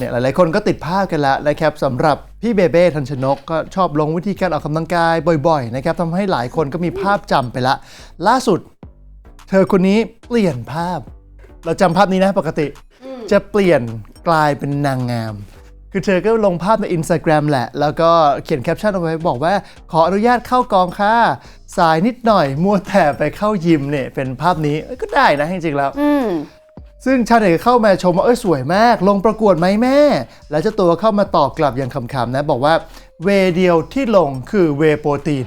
เนี่ยหลายๆคนก็ติดภาพกันแล้วนะครับสำหรับพี่เบเบ้ทันชนกก็ชอบลงวิธีการออกกำลังกายบ่อยๆนะครับทำให้หลายคนก็มีภาพจำไปละ ล่าสุด เธอคนนี้เปลี่ยนภาพ เราจำภาพนี้นะปกติ จะเปลี่ยนกลายเป็นนางงาม คือเธอก็ลงภาพใน Instagram แหละ แล้วก็เขียนแคปชั่นเอาไว้บอกว่า ขออนุญาตเข้ากองค่ะ สายนิดหน่อยมัวแต่ไปเข้ายิมเนี่ยเป็นภาพนี้เอ้ยก็ได้นะจริงๆแล้ว อืม ซึ่งชาวเน็ตเข้ามาชมว่าเอ้ยสวยมาก ลงประกวดไหมแม่ แล้วเจ้าตัวเข้ามาตอบกลับอย่างคำๆนะ บอกว่าเวเดียวที่ลงคือเวโปรตีน